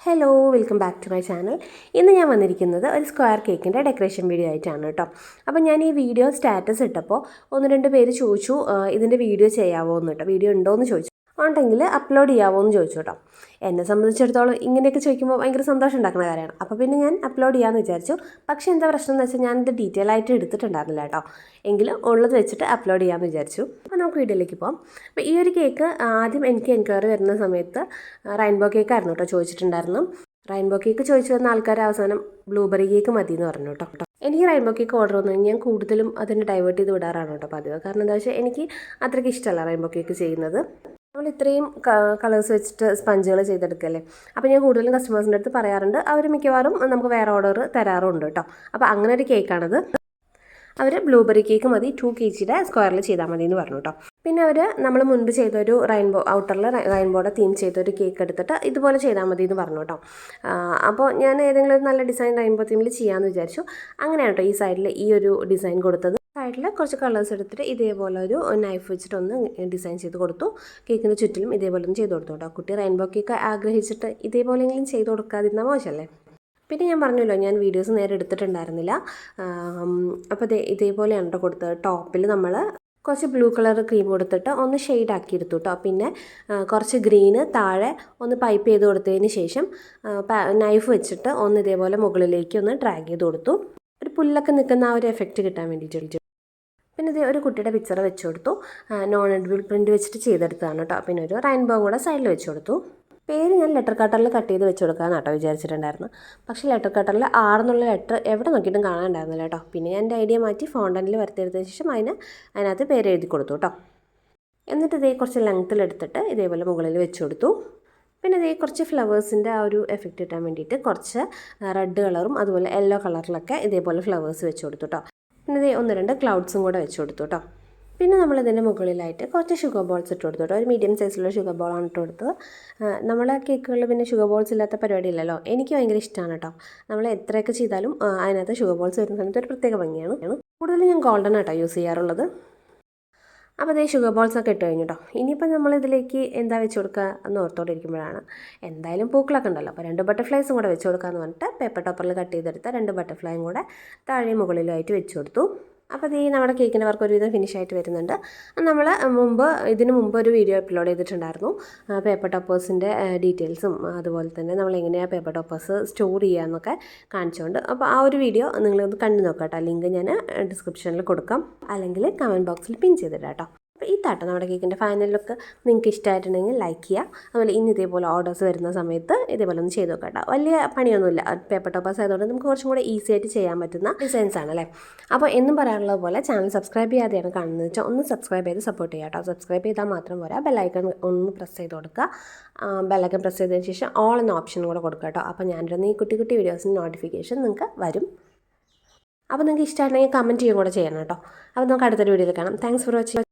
Hello welcome back to my channel ഇന്ന് ഞാൻ വന്നിരിക്കുന്നത് ഒരു സ്ക്വയർ കേക്കിന്റെ ഡെക്കറേഷൻ വീഡിയോ ആയിട്ടാണ് കേട്ടോ. അപ്പോൾ ഞാൻ ഈ വീഡിയോ സ്റ്റാറ്റസ് ഇട്ടപ്പോൾ ഒന്ന് രണ്ട് പേര് ചോദിച്ചു ഇതിന്റെ വീഡിയോ ചെയ്യാവോ? എന്ന് കേട്ടോ. വീഡിയോ ഉണ്ടോ? എന്ന് ചോദിച്ചു. ഉണ്ടെങ്കിൽ അപ്ലോഡ് ചെയ്യാവോ എന്ന് ചോദിച്ചു കേട്ടോ. എന്നെ സംബന്ധിച്ചിടത്തോളം ഇങ്ങനെയൊക്കെ ചോദിക്കുമ്പോൾ ഭയങ്കര സന്തോഷം ഉണ്ടാക്കുന്ന കാര്യമാണ്. അപ്പോൾ പിന്നെ ഞാൻ അപ്ലോഡ് ചെയ്യാമെന്ന് വിചാരിച്ചു. പക്ഷേ എന്താ പ്രശ്നം എന്ന് വെച്ചാൽ ഞാനിത് ഡീറ്റെയിൽ ആയിട്ട് എടുത്തിട്ടുണ്ടായിരുന്നില്ല കേട്ടോ. എങ്കിലും ഉള്ളത് വെച്ചിട്ട് അപ്ലോഡ് ചെയ്യാമെന്ന് വിചാരിച്ചു. അപ്പോൾ നമുക്ക് വീഡിയോയിലേക്ക് പോകാം അപ്പോൾ ഈ ഒരു കേക്ക് ആദ്യം എനിക്ക് എൻക്വയറി വരുന്ന സമയത്ത് റെയിൻബോ കേക്ക് ആയിരുന്നു കേട്ടോ ചോദിച്ചിട്ടുണ്ടായിരുന്നു റെയിൻബോ കേക്ക് ചോദിച്ചു വന്ന ആൾക്കാർ അവസാനം ബ്ലൂബെറി കേക്ക് മതി എന്ന് പറഞ്ഞു കേട്ടോ. എനിക്ക് റെയിൻബോ കേക്ക് ഓർഡർ വന്നു. ഞാൻ കൂടുതലും അതിനെ ഡൈവേർട്ട് ചെയ്ത് വിടാറാണ് കേട്ടോ പതിവ്. കാരണം എന്താ വെച്ചാൽ എനിക്ക് അത്രയ്ക്ക് ഇഷ്ടമല്ല റെയിൻബോ കേക്ക് ചെയ്യുന്നത്. നമ്മൾ ഇത്രയും കളേഴ്സ് വെച്ചിട്ട് സ്പഞ്ചുകൾ ചെയ്തെടുക്കല്ലേ? അപ്പോൾ ഞാൻ കൂടുതലും കസ്റ്റമേഴ്സിന്റെ അടുത്ത് പറയാറുണ്ട് അവർ മിക്കവാറും നമുക്ക് വേറെ ഓർഡർ തരാറുണ്ട് കേട്ടോ അപ്പോൾ അങ്ങനെ ഒരു കേക്കാണത് അവർ ബ്ലൂബെറി കേക്ക് മതി ടു കെ ജിയുടെ സ്ക്വയറിൽ ചെയ്താൽ മതി എന്ന് പറഞ്ഞു കേട്ടോ പിന്നെ അവർ നമ്മൾ മുൻപ് ചെയ്തൊരു റെയിൻബോ ഔട്ടറിൽ റെയിൻബോയുടെ തീം ചെയ്തൊരു കേക്ക് എടുത്തിട്ട് ഇതുപോലെ ചെയ്താൽ മതി എന്ന് പറഞ്ഞു കേട്ടോ അപ്പോൾ ഞാൻ ഏതെങ്കിലും ഒരു നല്ല ഡിസൈൻ റെയിൻബോ തീമിൽ ചെയ്യാമെന്ന് വിചാരിച്ചു. അങ്ങനെയാണ് കേട്ടോ ഈ സൈഡിൽ ഈ ഒരു ഡിസൈൻ കൊടുത്തത്. സൈഡിൽ കുറച്ച് കളേഴ്സ് എടുത്തിട്ട് ഇതേപോലെ ഒരു നൈഫ് വെച്ചിട്ടൊന്ന് ഡിസൈൻ ചെയ്ത് കൊടുത്തു. കേക്കിന് ചുറ്റിലും ഇതേപോലെ ഒന്ന് ചെയ്ത് കൊടുത്തു കേട്ടോ. കുട്ടി റെയിൻബോ കേക്ക് ആഗ്രഹിച്ചിട്ട് ഇതേപോലെയെങ്കിലും ചെയ്ത് കൊടുക്കാതിരുന്ന മോശമല്ലേ? പിന്നെ ഞാൻ പറഞ്ഞല്ലോ ഞാൻ വീഡിയോസ് നേരെ എടുത്തിട്ടുണ്ടായിരുന്നില്ല. അപ്പോൾ ഇതേപോലെയാണ് കേട്ടോ കൊടുത്തത്. ടോപ്പിൽ നമ്മൾ കുറച്ച് ബ്ലൂ കളർ ക്രീം കൊടുത്തിട്ട് ഒന്ന് ഷെയ്ഡ് ആക്കി എടുത്തു കേട്ടോ. പിന്നെ കുറച്ച് ഗ്രീന് താഴെ ഒന്ന് പൈപ്പ് ചെയ്ത് കൊടുത്തതിന് ശേഷം നൈഫ് വെച്ചിട്ട് ഒന്ന് ഇതേപോലെ മുകളിലേക്ക് ഒന്ന് ഡ്രാഗ് ചെയ്ത് കൊടുത്തു. ഒരു പുല്ലൊക്കെ നിൽക്കുന്ന ആ ഒരു എഫക്റ്റ് കിട്ടാൻ വേണ്ടിയിട്ട് പിന്നെ ഇത് ഒരു കുട്ടിയുടെ പിക്ചർ വെച്ച് കൊടുത്തു. നോൺ എഡിബിൾ പ്രിന്റ് വെച്ചിട്ട് ചെയ്തെടുത്തതാണ് കേട്ടോ പിന്നെ ഒരു റെയിൻബോ കൂടെ സൈഡിൽ വെച്ച് കൊടുത്തു. പേര് ഞാൻ ലെറ്റർ കട്ടറിൽ കട്ട് ചെയ്ത് വെച്ച് കൊടുക്കാമെന്ന് കേട്ടോ വിചാരിച്ചിട്ടുണ്ടായിരുന്നു. പക്ഷേ ലെറ്റർ കട്ടറിൽ ആറെന്നുള്ള ലെറ്റർ എവിടെ നോക്കിയിട്ടും കാണാനുണ്ടായിരുന്നില്ല കേട്ടോ പിന്നെ ഞാൻ എന്റെ ഐഡിയ മാറ്റി ഫോണ്ടനിൽ വരുത്തിയെടുത്തതിന് ശേഷം അതിന് അതിനകത്ത് പേര് എഴുതി കൊടുത്തു കേട്ടോ എന്നിട്ട് ഇതേ കുറച്ച് ലെങ്ത്തിൽ എടുത്തിട്ട് ഇതേപോലെ മുകളിൽ വെച്ച് കൊടുത്തു. പിന്നെ ഇതേ കുറച്ച് ഫ്ലവേഴ്സിന്റെ ആ ഒരു എഫക്റ്റ് കിട്ടാൻ വേണ്ടിയിട്ട് കുറച്ച് റെഡ് കളറും അതുപോലെ യെല്ലോ കളറിലൊക്കെ ഇതേപോലെ ഫ്ലവേഴ്സ് വെച്ച് കൊടുത്തു കേട്ടോ പിന്നെ ഒന്ന് രണ്ട് ക്ലൗഡ്സും കൂടെ വെച്ച് കൊടുത്തു കേട്ടോ പിന്നെ നമ്മൾ ഇതിന്റെ മുകളിലായിട്ട് കുറച്ച് ഷുഗർ ബോൾസ് ഇട്ട് കൊടുത്തു കേട്ടോ ഒരു മീഡിയം സൈസിലുള്ള ഷുഗർ ബോളാണ് ഇട്ട് കൊടുത്തത്. നമ്മളെ കേക്കുകളിൽ പിന്നെ ഷുഗർ ബോൾസ് ഇല്ലാത്ത പരിപാടി ഇല്ലല്ലോ. എനിക്ക് ഭയങ്കര ഇഷ്ടമാണ് കേട്ടോ നമ്മൾ എത്രയൊക്കെ ചെയ്താലും അതിനകത്ത് ഷുഗർ ബോൾസ് വരുന്ന സമയത്ത് ഒരു പ്രത്യേക ഭംഗിയാണ്. കൂടുതലും ഞാൻ ഗോൾഡൻ ആട്ടോ യൂസ് ചെയ്യാറുള്ളത്. അപ്പോൾ അതേ ഷുഗർ ബോൾസ് ഒക്കെ ഇട്ട് കഴിഞ്ഞു കേട്ടോ ഇനിയിപ്പോൾ നമ്മൾ ഇതിലേക്ക് എന്താ വെച്ച് കൊടുക്കുക എന്ന് ഓർത്തോടെ ഇരിക്കുമ്പോഴാണ് എന്തായാലും പൂക്കളൊക്കെ ഉണ്ടല്ലോ. അപ്പോൾ രണ്ട് ബട്ടർഫ്ലൈസും കൂടെ വെച്ച് കൊടുക്കാമെന്ന് പറഞ്ഞിട്ട് പേപ്പർ ടോപ്പറിൽ കട്ട് ചെയ്തെടുത്ത രണ്ട് ബട്ടർഫ്ലൈയും കൂടെ താഴെ മുകളിലുമായിട്ട് വെച്ച് കൊടുത്തു. അപ്പോൾ ഈ നമ്മുടെ കേക്കിന്റെ വർക്ക് ഒരുവിധം ഫിനിഷ് ആയിട്ട് വരുന്നുണ്ട്. നമ്മൾ മുമ്പ് ഇതിന് മുമ്പ് ഒരു വീഡിയോ അപ്ലോഡ് ചെയ്തിട്ടുണ്ടായിരുന്നു. പേപ്പർ ടോപ്പേഴ്സിന്റെ ഡീറ്റെയിൽസും അതുപോലെ തന്നെ നമ്മൾ എങ്ങനെയാണ് പേപ്പർ ടോപ്പേഴ്സ് സ്റ്റോർ ചെയ്യാമെന്നൊക്കെ കാണിച്ചുകൊണ്ട്. അപ്പോൾ ആ ഒരു വീഡിയോ നിങ്ങളൊന്ന് കണ്ടു നോക്കാം കേട്ടോ ലിങ്ക് ഞാൻ ഡിസ്ക്രിപ്ഷനിൽ കൊടുക്കാം. അല്ലെങ്കിൽ കമന്റ് ബോക്സിൽ പിൻ ചെയ്തിടാം കേട്ടോ ഇതാട്ടോ നമ്മുടെ കേക്കിന്റെ ഫൈനൽ ലുക്ക് നിങ്ങൾക്ക് ഇഷ്ടമായിട്ടുണ്ടെങ്കിൽ ലൈക്ക് ചെയ്യുക. അതുപോലെ ഇന്ന് ഇതേപോലെ ഓർഡേഴ്സ് വരുന്ന സമയത്ത് ഇതേപോലെ ഒന്ന് ചെയ്ത് നോക്കാം വലിയ പണിയൊന്നുമില്ല. പേപ്പർ ടോപ്പേഴ്സ് ആയതുകൊണ്ട് നമുക്ക് കുറച്ചും കൂടെ ഈസി ആയിട്ട് ചെയ്യാൻ പറ്റുന്ന ഡിസൈൻസ് ആണ് അല്ലേ? അപ്പോൾ എന്നും പറയാനുള്ളത് പോലെ ചാനൽ സബ്സ്ക്രൈബ് ചെയ്യാതെയാണ് കാണുന്നത് വെച്ചാൽ ഒന്ന് സബ്സ്ക്രൈബ് ചെയ്ത് സപ്പോർട്ട് ചെയ്യുക കേട്ടോ സബ്സ്ക്രൈബ് ചെയ്താൽ മാത്രം പോരാ. ബെല്ലൈക്കൺ ഒന്ന് പ്രസ് ചെയ്ത് കൊടുക്കുക. ബെല്ലൈക്കൺ പ്രസ് ചെയ്തതിന് ശേഷം ഓൾ എന്ന ഓപ്ഷൻ കൂടെ കൊടുക്കുക കേട്ടോ അപ്പോൾ ഞാനിരുന്ന ഈ കുട്ടി കുട്ടി വീഡിയോസിന് നോട്ടിഫിക്കേഷൻ നിങ്ങൾക്ക് വരും. അപ്പോൾ നിങ്ങൾക്ക് ഇഷ്ടമായിട്ടുണ്ടെങ്കിൽ കമന്റ് ചെയ്യുകയും കൂടെ ചെയ്യണം കേട്ടോ അപ്പോൾ നമുക്ക് അടുത്തൊരു വീഡിയോയിൽ കാണാം. Thanks for watching